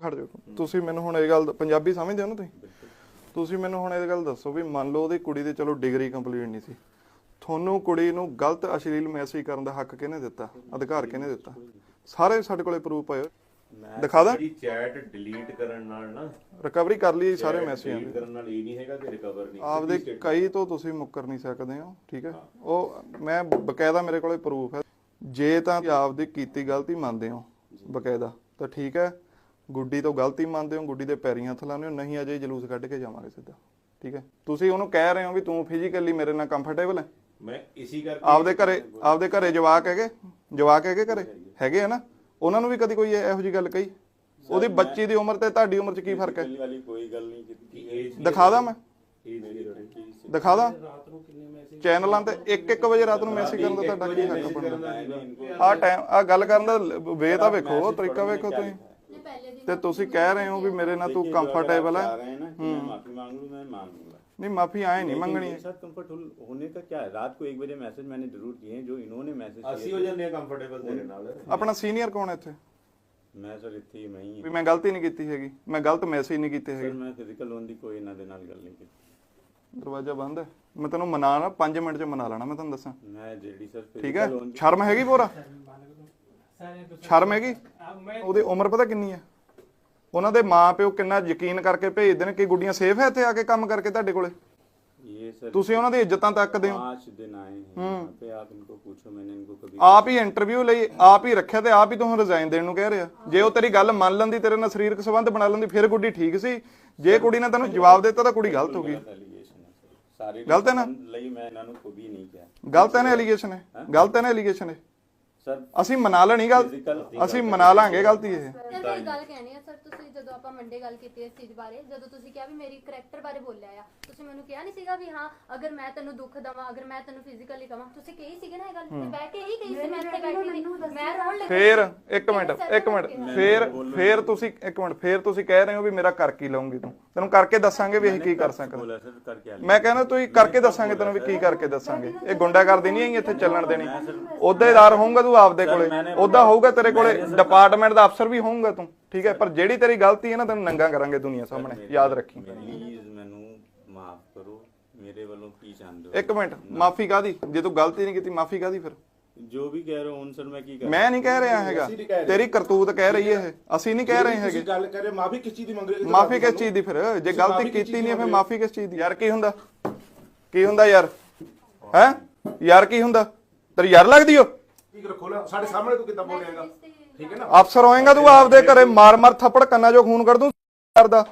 ਖੜ ਜਾਓ। ਤੁਸੀਂ ਮੈਨੂੰ ਹੁਣ ਇਹ ਗੱਲ ਪੰਜਾਬੀ ਸਮਝਦੇ ਹੋ ਨਾ ਤੁਸੀਂ? ਤੁਸੀਂ ਮੈਨੂੰ ਹੁਣ ਇਹ ਗੱਲ ਦੱਸੋ ਵੀ ਮੰਨ ਲਓ ਉਹਦੀ ਕੁੜੀ ਦੀ ਚਲੋ ਡਿਗਰੀ ਕੰਪਲੀਟ ਨਹੀਂ ਸੀ। ਤੁਹਾਨੂੰ ਕੁੜੀ ਨੂੰ ਗਲਤ ਅਸ਼ਲੀਲ ਮੈਸੇਜ ਕਰਨ ਦਾ ਹੱਕ ਕਿਹਨੇ ਦਿੱਤਾ? ਅਧਿਕਾਰ ਕਿਹਨੇ ਦਿੱਤਾ? ਸਾਰੇ ਸਾਡੇ ਕੋਲੇ ਪ੍ਰੂਫ ਪਏ ਦਿਖਾ ਦਾਂ? ਜਿਹੜੀ ਚੈਟ ਡਿਲੀਟ ਕਰਨ ਨਾਲ ਨਾ ਰਿਕਵਰੀ ਕਰ ਲਈ ਸਾਰੇ ਮੈਸੇਜਾਂ ਦੀ ਕਰਨ ਨਾਲ ਇਹ ਨਹੀਂ ਹੈਗਾ ਕਿ ਰਿਕਵਰ ਨਹੀਂ। ਆਪਦੇ ਕਈ ਤੋਂ ਤੁਸੀਂ ਮੁੱਕਰ ਨਹੀਂ ਸਕਦੇ ਹੋ ਠੀਕ ਹੈ? ਉਹ ਮੈਂ ਬਕਾਇਦਾ ਮੇਰੇ ਕੋਲੇ ਪ੍ਰੂਫ ਹੈ। ਜੇ ਤਾਂ ਆਪਦੀ ਕੀਤੀ ਗਲਤੀ ਮੰਨਦੇ ਹੋ ਬਕਾਇਦਾ ਤਾਂ ਠੀਕ ਹੈ। ਗੁੱਡੀ ਤੋਂ ਗਲਤੀ ਮੰਨਦੇ ਹੋ ਗੁੱਡੀ ਦੇ ਪੈਰੀਆਂ ਹੱਥ ਲਾਉਂਦੇ ਹੋ ਨਹੀਂ ਅਜੇ ਜਲੂਸ ਕੱਢ ਕੇ ਜਾਵਾਂਗੇ ਸਿੱਧਾ। ਠੀਕ ਹੈ? ਤੁਸੀਂ ਉਹਨੂੰ ਕਹਿ ਰਹੇ ਹੋ ਵੀ ਤੂੰ ਫਿਜ਼ੀਕਲੀ ਮੇਰੇ ਨਾਲ ਕੰਫਰਟੇਬਲ ਹੈ? ਮੈਂ ਇਸੇ ਕਰਕੇ ਆਪਦੇ ਘਰੇ ਆਪਦੇ ਘਰੇ ਜਵਾਕ ਹੈਗੇ? ਜਵਾਕ ਹੈਗੇ ਘਰੇ? ਹੈਗੇ ਆ ਉਹਨਾਂ ਨੂੰ ਵੀ ਕਦੀ ਕੋਈ ਇਹੋ ਜੀ ਗੱਲ ਕਹੀ? ਉਹਦੀ ਬੱਚੀ ਦੀ ਉਮਰ ਤੇ ਤੁਹਾਡੀ ਉਮਰ 'ਚ ਕੀ ਫ਼ਰਕ ਹੈ? ਕੋਈ ਗੱਲ ਨਹੀਂ ਕੀਤੀ ਦਿਖਾ ਦਾਂ ਮੈਂ? ਦਿਖਾ ਦਾਂ? ਚੈਨਲਾਂ ਤੇ 1-1 ਵਜੇ ਰਾਤ ਨੂੰ ਮੈਸੇਜ ਕਰਨ ਦਾ ਤੁਹਾਡਾ ਕੀ ਹੱਕ ਬਣਦਾ? ਆ ਟਾਈਮ ਆ ਗੱਲ ਕਰਨ ਦਾ ਵੇ ਤਾਂ ਵੇਖੋ ਤਰੀਕਾ ਵੇਖੋ ਤੁਸੀਂ। ਤੇ ਤੁਸੀਂ ਕਹਿ ਰਹੇ ਹੋ ਵੀ ਮੇਰੇ ਨਾਲ ਤੂੰ देखिए, जो अगर आप ਕੰਫਰਟੇਬਲ चाह ਹੈ रहे हैं ना कि मैं माफी मांग लूं मैं मांग लूंगा ਨਹੀਂ ਮਾਫੀ ਆਏ ਨਹੀਂ लेकिन ਮੰਗਣੀ मेरे साथ कंफर्ट होने का क्या है रात को एक बजे मैसेज मैंने जरूर किए हैं जो इन्होंने मैसेज ਅਸੀਂ ਹੋ ਜਾਂਦੇ ਆ ਕੰਫਰਟੇਬਲ ਤੇਰੇ ਨਾਲ ਆਪਣਾ ਸੀਨੀਅਰ ਕੌਣ ਹੈ ਇੱਥੇ मैं सर इतने ही मैं ही ਵੀ ਮੈਂ ਗਲਤੀ ਨਹੀਂ ਕੀਤੀ ਹੈਗੀ ਮੈਂ ਗਲਤ ਮੈਸੇਜ ਨਹੀਂ ਕੀਤੇ सर ਹੈਗੇ मैं फिजिकल लोन दी कोई इन्हों दे नाल गल नहीं की ਦਰਵਾਜ਼ਾ ਬੰਦ ਹੈ ਮੈਂ ਤੈਨੂੰ ਮਨਾ ਨਾ 5 ਮਿੰਟ 'ਚ ਮਨਾ ਲੈਣਾ ਮੈਂ ਤੁਹਾਨੂੰ ਦੱਸਾਂ मैं जेडी सर ਠੀਕ ਹੈ फिजिकल लोन ਸ਼ਰਮ ਹੈਗੀ ਪੂਰਾ ਸ਼ਰਮ ਹੈਗੀ ਉਹਦੀ ਉਮਰ ਪਤਾ ਕਿੰਨੀ ਹੈ ਉਹਨਾਂ ਦੇ ਮਾਪਿਓ ਕਿੰਨਾ ਯਕੀਨ ਕਰਕੇ ਭੇਜਦੇ ਨੇ ਕਿ ਗੁੱਡੀਆਂ ਸੇਫ ਹੈ ਇੱਥੇ ਆ ਕੇ ਕੰਮ ਕਰਕੇ ਤੁਹਾਡੇ ਕੋਲੇ ये सर ਤੁਸੀਂ ਉਹਨਾਂ ਦੀ ਇੱਜ਼ਤਾਂ ਤੱਕਦੇ ਹੋ पांच दिन आए हैं यहाँ पे आप इनको पूछो मैंने इनको कभी ਆਪ ਹੀ ਇੰਟਰਵਿਊ ਲਈ ਆਪ ਹੀ ਰੱਖਿਆ ਤੇ ਆਪ ਹੀ ਤੁਹਾਨੂੰ ਰਿਜ਼ਾਈਨ ਦੇਣ ਨੂੰ ਕਹਿ ਰਿਹਾ ਜੇ ਉਹ ਤੇਰੀ ਗੱਲ ਮੰਨ ਲੈਂਦੀ ਤੇਰੇ ਨਾਲ ਸਰੀਰਕ ਸੰਬੰਧ ਬਣਾ ਲੈਂਦੀ ਫਿਰ ਗੁੱਡੀ ਠੀਕ ਸੀ ਜੇ ਕੁੜੀ ਨੇ ਤੈਨੂੰ ਜਵਾਬ ਦਿੱਤਾ ਤਾਂ ਕੁੜੀ ਗਲਤ ਹੋ ਗਈ एलिगेशन है सर सारे गलत है ना? reason ਲਈ ਮੈਂ ਇਹਨਾਂ ਨੂੰ ਕੋਈ ਨਹੀਂ ਕਿਹਾ ਗਲਤ ਹੈ ਨਾ ਐਲੀਗੇਸ਼ਨ ਹੈ ਗਲਤ ਹੈ ਨਾ ਐਲੀਗੇਸ਼ਨ ਹੈ ਸਰ ਅਸੀਂ ਮਨਾ ਲੈਣੀ ਗੱਲ। ਅਸੀਂ ਮਨਾ ਲਾਂਗੇ ਗਲਤੀ ਇਹ। ਸਰ ਮੇਰੀ ਗੱਲ ਕਹਿਣੀ ਹੈ ਸਰ ਤੁਸੀਂ ਜਦੋਂ ਆਪਾਂ ਮੰਡੇ ਗੱਲ ਕੀਤੀ ਇਸ ਚੀਜ਼ ਬਾਰੇ ਜਦੋਂ ਤੁਸੀਂ ਕਿਹਾ ਵੀ ਮੇਰੀ ਕਰੈਕਟਰ ਬਾਰੇ ਬੋਲਿਆ ਆ ਤੁਸੀਂ ਮੈਨੂੰ ਕਿਹਾ ਨਹੀਂ ਸੀਗਾ ਵੀ ਹਾਂ ਅਗਰ ਮੈਂ ਤੈਨੂੰ ਦੁੱਖ ਦਵਾਂ ਅਗਰ ਮੈਂ ਤੈਨੂੰ ਫਿਜ਼ੀਕਲੀ ਕਵਾਂ ਤੁਸੀਂ ਕਹੀ ਸੀਗੇ ਨਾ ਇਹ ਗੱਲ? ਤੇ ਬਹਿ ਕੇ ਹੀ ਕਹੀ ਸੀ ਮੈਂ ਇੱਥੇ ਬੈਠੀ ਸੀ। ਮੈਂ ਰੋਣ ਲੱਗੀ ਫੇਰ। ਇੱਕ ਮਿੰਟ ਇੱਕ ਮਿੰਟ ਕਰਕੇ। ਫੇਰ ਫੇਰ ਤੁਸੀਂ ਇੱਕ ਮਿੰਟ ਫੇਰ ਤੁਸੀਂ ਕਹਿ ਰਹੇ ਹੋ ਵੀ ਮੇਰਾ ਕਰ ਕੀ ਲਊਂਗੀ ਤੂੰ। ਤੈਨੂੰ ਕਰਕੇ ਦੱਸਾਂਗੇ ਵੀ ਅਸੀਂ ਕੀ ਕਰ ਸਕਦੇ। ਕਰਕੇ ਮੈਂ ਕਹਿੰਦਾ ਤੁਸੀਂ ਕਰਕੇ ਦੱਸਾਂਗੇ ਤੈਨੂੰ ਵੀ ਕੀ ਕਰਕੇ ਦੱਸਾਂਗੇ। ਇਹ ਗੁੰਡਾਗਰਦੀ ਨਹੀਂ ਆਈ ਇੱਥੇ ਚੱਲਣ ਦੇਣੀ। ਅਹੁਦੇਦਾਰ ਹੋਊਗਾ ਤੂੰ ਆਪਦੇ ਕੋਲੇ। ਉਹਦਾ ਹੋਊਗਾ ਤੇਰੇ ਕੋਲੇ। ਡਿਪਾਰਟਮੈਂਟ ਦਾ ਅਫਸਰ ਵੀ ਹੋਊਗਾ ਤੂੰ। ਠੀਕ ਹੈ ਪਰ ਜਿਹੜੀ ਤੇਰੀ ਗਲਤੀ ਹੈ ਨਾ ਤੈਨੂੰ ਨੰਗਾ ਕਰਾਂਗੇ ਦੁਨੀਆ ਸਾਹਮਣੇ ਯਾਦ ਰੱਖੀ। ਪਲੀਜ਼ ਮੈਨੂੰ ਮਾਫ ਕਰੋ ਮੇਰੇ ਵੱਲੋਂ ਕੀ ਚਾਹੁੰਦੇ ਹੋ? ਇੱਕ ਮਿੰਟ ਮਾਫੀ ਕਾਦੀ ਜੇ ਤੂੰ ਗਲਤੀ ਨਹੀਂ ਕੀਤੀ ਮਾਫੀ ਕਾਦੀ ਫਿਰ? ਜੋ ਵੀ ਕਹਿ ਰਹੇ ਹੋ ਹੁਣ ਸਰ ਮੈਂ ਕੀ ਕਰਾਂ? ਮੈਂ ਨਹੀਂ ਕਹਿ ਰਿਹਾ ਹੈਗਾ। ਤੇਰੀ ਕਰਤੂਤ ਕਹਿ ਰਹੀ ਹੈ ਅਸੀਂ ਨਹੀਂ ਕਹਿ ਰਹੇ ਹੈਗੇ। ਤੁਸੀਂ ਗੱਲ ਕਰੇ ਮਾਫੀ ਕਿਸ ਚੀਜ਼ ਦੀ ਮੰਗ ਰਹੇ ਹੋ? ਮਾਫੀ ਕਿਸ ਚੀਜ਼ ਦੀ ਫਿਰ? ਜੇ ਗਲਤੀ ਕੀਤੀ ਨਹੀਂ ਹੈ ਫਿਰ ਮਾਫੀ ਕਿਸ ਚੀਜ਼ ਦੀ? ਯਾਰ ਕੀ ਹੁੰਦਾ? ਕੀ ਹੁੰਦਾ ਯਾਰ? ਹੈ? ਯਾਰ ਕੀ ਹੁੰਦਾ? ਤੇਰੀ ਯਾਰ ਲੱਗਦੀ ਓ? ਠੀਕ ਰੱਖੋ ਨਾ ਸਾਡੇ ਸਾਹਮਣੇ ਤੂੰ ਕਿੱਦਾਂ ਬੋਲ ਰਿਹਾਗਾ ਠੀਕ ਹੈ ਨਾ? ਅਫਸਰ ਹੋਏਗਾ ਤੂੰ ਆਪਦੇ ਘਰੇ ਮਾਰ ਮਾਰ ਥੱਪੜ ਕੰਨਾਂ 'ਚੋਂ ਖੂਨ ਕੱਢ ਦੂੰ ਕਰਦਾ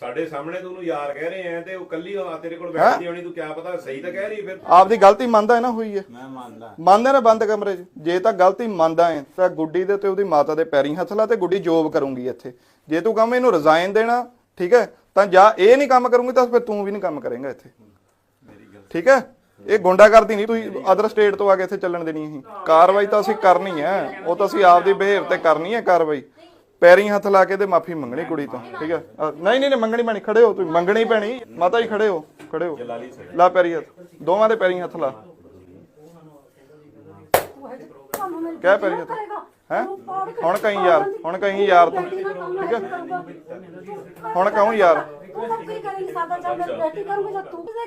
ਸਾਡੇ ਸਾਹਮਣੇ ਤੂੰ ਉਹਨੂੰ ਯਾਰ ਕਹਿ ਰਹੇ ਆ ਤੇ ਉਹ ਕੱਲੀ ਆ ਤੇਰੇ ਕੋਲ ਬੈਠਦੀ ਹੋਣੀ ਤੂੰ ਕਿਆ ਪਤਾ ਸਹੀ ਤਾਂ ਕਹਿ ਰਹੀ ਫਿਰ। ਆਪਦੀ ਗਲਤੀ ਮੰਨਦਾ ਹੈ ਨਾ ਹੋਈ ਹੈ। ਮੈਂ ਮੰਨਦਾ। ਮੰਨਦੇ ਨੇ ਬੰਦ ਕਮਰੇ 'ਚ? ਜੇ ਤਾਂ ਗਲਤੀ ਮੰਨਦਾ ਹੈ ਤਾਂ ਗੁੱਡੀ ਦੇ ਤੇ ਉਹਦੀ ਮਾਤਾ ਦੇ ਪੈਰੀਂ ਹੱਥ ਲਾ ਤੇ ਗੁੱਡੀ ਜੋਬ ਕਰੂੰਗੀ ਇੱਥੇ। ਜੇ ਤੂੰ ਕਹਵੇਂ ਇਹਨੂੰ ਰਿਜ਼ਾਈਨ ਦੇਣਾ ਠੀਕ ਹੈ ਤਾਂ ਜਾਂ ਇਹ ਨਹੀਂ ਕੰਮ ਕਰੂੰਗੀ ਤਾਂ ਫਿਰ ਤੂੰ ਵੀ ਨਹੀਂ ਕੰਮ ਕਰੇਂਗਾ ਇੱਥੇ। ਠੀਕ ਹੈ? ਇਹ ਗੁੰਡਾਗਰਦੀ ਨਹੀਂ ਤੁਸੀਂ ਅਦਰ ਸਟੇਟ ਤੋਂ ਆ ਕੇ ਇੱਥੇ ਚੱਲਣ ਦੇਣੀ ਅਸੀਂ। ਕਾਰਵਾਈ ਤਾਂ ਅਸੀਂ ਕਰਨੀ ਹੈ ਉਹ ਤਾਂ ਅਸੀਂ ਆਪਦੀ ਬਿਹੇਵ ਤੇ ਕਰਨੀ ਹੈ ਕਾਰਵਾਈ। ਪੈਰੀਂ ਹੱਥ ਲਾ ਕੇ ਤੇ ਮਾਫੀ ਮੰਗਣੀ ਕੁੜੀ ਤੋਂ ਠੀਕ ਹੈ? ਅ, ਨਹੀਂ ਨਹੀਂ ਨਹੀਂ ਮੰਗਣੀ ਪੈਣੀ ਖੜੇ ਹੋ ਤੁਸੀਂ ਮੰਗਣੀ ਪੈਣੀ। ਮਾਤਾ ਜੀ ਖੜੇ ਹੋ ਖੜੇ ਹੋ। ਲਾ ਪੈਰੀ ਹੱਥ ਦੋਵਾਂ ਦੇ ਪੈਰੀ ਹੱਥ ਲਾ। ਕਹਿ ਪੈਰੀ ਹੱਥ। ਹੈ? ਹੁਣ ਕਹੀਂ ਯਾਰ ਹੁਣ ਕਹੀਂ ਯਾਰ ਤੂੰ ਠੀਕ ਹੈ? ਹੁਣ ਕਹੂੰ ਯਾਰ। ਤੂੰ ਕੀ ਕਰੇਂਗੀ ਸਾਡਾ ਜਦ ਮੇਰੀ ਬੇਟੀ ਕਰੂੰਗੀ ਤਾਂ? ਤੂੰ ਕਿਹਦੇ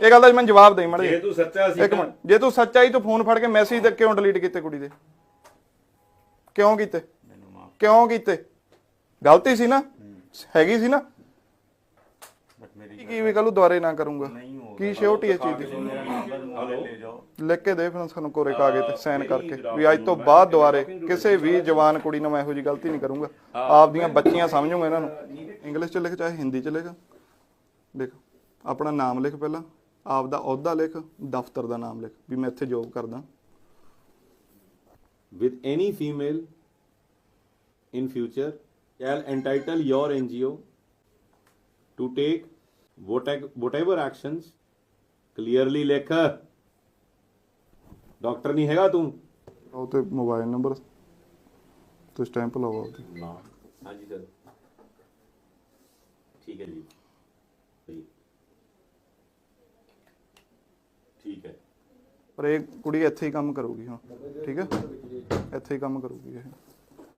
ਇਹ ਗੱਲ ਦਾ ਮੈਨੂੰ ਜਵਾਬ ਦੇ ਮੜ ਜੇ ਤੂੰ ਸੱਚਾ ਸੀ ਇੱਕ ਮਿੰਟ। ਜੇ ਤੂੰ ਸੱਚਾ ਹੀ ਤੂੰ ਫੋਨ ਫੜ ਕੇ ਮੈਸੇਜ ਤੇ ਕਿਉਂ ਡਿਲੀਟ ਕੀਤੇ ਕੁੜੀ ਦੇ? ਕਿਉਂ ਕੀਤੇ? ਕਿਉਂ ਕੀਤੇ? ਗਲਤੀ ਸੀ ਨਾ? ਹੈਗੀ ਸੀ ਨਾ? ਬਟ ਮੇਰੀ ਕੀ ਵੀ ਕੱਲੂ ਦੁਬਾਰੇ ਨਾ ਕਰੂੰਗਾ? ਕੀ ਸ਼ਿਓਰਟੀ ਇਸ ਚੀਜ਼ ਦੀ? ਲਿਖ ਕੇ ਦੇ ਫਿਰ ਸਾਨੂੰ ਕੋਰੇ ਕਾਗਜ਼ ਤੇ ਸਾਈਨ ਕਰਕੇ ਵੀ ਅੱਜ ਤੋਂ ਬਾਅਦ ਦੁਬਾਰੇ ਕਿਸੇ ਵੀ ਜਵਾਨ ਕੁੜੀ ਨਾਲ ਮੈਂ ਇਹੋ ਜੀ ਗਲਤੀ ਨਹੀਂ ਕਰੂੰਗਾ। ਆਪਦੀਆਂ ਬੱਚੀਆਂ ਸਮਝੂਗਾ ਇਹਨਾਂ ਨੂੰ। ਇੰਗਲਿਸ਼ ਚ ਲਿਖ ਚਾਹੇ ਹਿੰਦੀ ਚ ਲਿਖ। ਲਿਖ ਆਪਣਾ ਨਾਮ ਲਿਖ ਪਹਿਲਾਂ। ਆਪ ਦਾ ਅਹੁਦਾ ਲਿਖ ਦਫ਼ਤਰ ਦਾ ਨਾਮ ਲਿਖ ਵੀ ਮੈਂ ਇੱਥੇ ਜੋਬ ਕਰਦਾ। With any female in future shall entitle your NGO to take whatever actions clearly ਲਿਖ ਡਾਕਟਰ ਨਹੀਂ ਹੈਗਾ ਤੂੰ ਉਹ ਤੇ ਮੋਬਾਈਲ ਨੰਬਰ ਤੇ ਸਟੈਂਪ ਉਹਦੀ ਨਾ। ਹਾਂਜੀ ਸਰ ਠੀਕ ਹੈ ਜੀ ਜੀ ਠੀਕ ਹੈ ਪਰ ਇਹ ਕੁੜੀ ਇੱਥੇ ਹੀ ਕੰਮ ਕਰੂਗੀ ਹੁਣ, ਠੀਕ ਹੈ? ਇੱਥੇ ਹੀ ਕੰਮ ਕਰੂਗੀ ਇਹ।